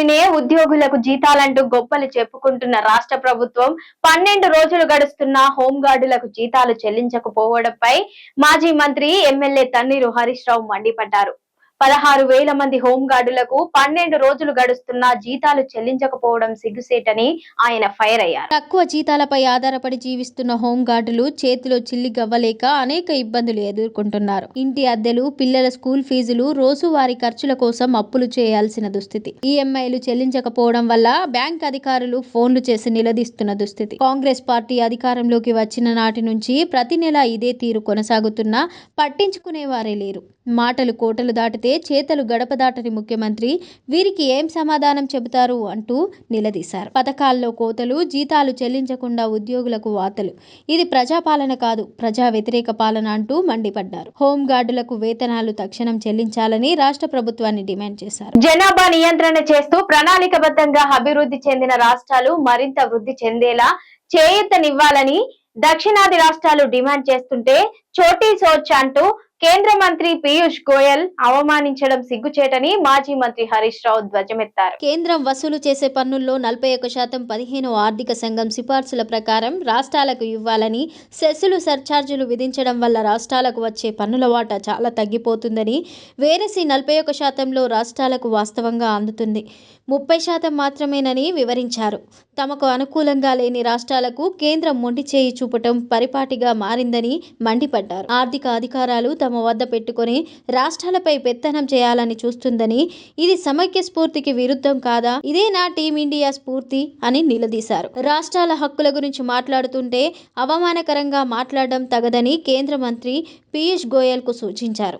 ఉంటేనే ఉద్యోగులకు జీతాలంటూ గొప్పలు చెప్పుకుంటున్న రాష్ట్ర ప్రభుత్వం పన్నెండు రోజులు గడుస్తున్న హోంగార్డులకు జీతాలు చెల్లించకపోవడంపై మాజీ మంత్రి ఎమ్మెల్యే తన్నీరు హరీష్ రావు మండిపడ్డారు. పదహారు వేల మంది హోంగార్డులకు పన్నెండు రోజులు గడుస్తున్నా జీతాలు చెల్లించకపోవడం సిగ్గుసేటని ఆయన ఫైర్ అయ్యారు. తక్కువ జీతాలపై ఆధారపడి జీవిస్తున్న హోంగార్డులు చేతిలో చిల్లి గవ్వలేక అనేక ఇబ్బందులు ఎదుర్కొంటున్నారు. ఇంటి అద్దెలు పిల్లల స్కూల్ ఫీజులు రోజువారీ ఖర్చుల కోసం అప్పులు చేయాల్సిన దుస్థితి. ఈఎంఐలు చెల్లించకపోవడం వల్ల బ్యాంక్ అధికారులు ఫోన్లు చేసి నిలదీస్తున్న దుస్థితి. కాంగ్రెస్ పార్టీ అధికారంలోకి వచ్చిన నాటి నుంచి ప్రతి నెల ఇదే తీరు కొనసాగుతున్నా పట్టించుకునేవారే లేరు. మాటలు కోటలు దాటితే చేతలు గడప దాటని ముఖ్యమంత్రి వీరికి ఏం సమాధానం చెబుతారు అంటూ నిలదీశారు. పథకాల్లో కోతలు జీతాలు చెల్లించకుండా ఉద్యోగులకు వాతలు. ఇది ప్రజాపాలన కాదు ప్రజా వ్యతిరేక పాలన అంటూ మండిపడ్డారు. హోంగార్డులకు వేతనాలు తక్షణం చెల్లించాలని రాష్ట్ర ప్రభుత్వాన్ని డిమాండ్ చేశారు. జనాభా నియంత్రణ చేస్తూ ప్రణాళికబద్ధంగా అభివృద్ధి చెందిన రాష్ట్రాలు మరింత వృద్ధి చెందేలా చేయూతనివ్వాలని దక్షిణాది రాష్ట్రాలు డిమాండ్ చేస్తుంటే చోటీ సోచ్ అంటూ కేంద్ర మంత్రి పీయూష్ గోయల్ అవమానించడం సిగ్గుచేటని మాజీ మంత్రి హరీష్ రావు ధ్వజమెత్తారు. కేంద్రం వసూలు చేసే పన్నుల్లో నలభై ఒక శాతం పదిహేను ఆర్థిక సంఘం సిఫార్సుల ప్రకారం రాష్ట్రాలకు ఇవ్వాలని సెస్సులు సర్ఛార్జీలు విధించడం వల్ల రాష్ట్రాలకు వచ్చే పన్నుల వాటా చాలా తగ్గిపోతుందని వేరసి నలభై ఒక్క శాతంలో రాష్ట్రాలకు వాస్తవంగా అందుతుంది. ముప్పై శాతం మాత్రమేనని వివరించారు. తమకు అనుకూలంగా లేని రాష్ట్రాలకు కేంద్రం మొండి చేయి చూపటం పరిపాటిగా మారిందని మండిపడ్డారు. ఆర్థిక అధికారాలు తమ వద్ద పెట్టుకొని రాష్ట్రాలపై పెత్తనం చేయాలని చూస్తుందని ఇది సమైక్య స్ఫూర్తికి విరుద్ధం కాదా? ఇదే నా టీమిండియా స్ఫూర్తి అని నిలదీశారు. రాష్ట్రాల హక్కుల గురించి మాట్లాడుతుంటే అవమానకరంగా మాట్లాడడం తగదని కేంద్ర మంత్రి పీయూష్ గోయల్కు సూచించారు.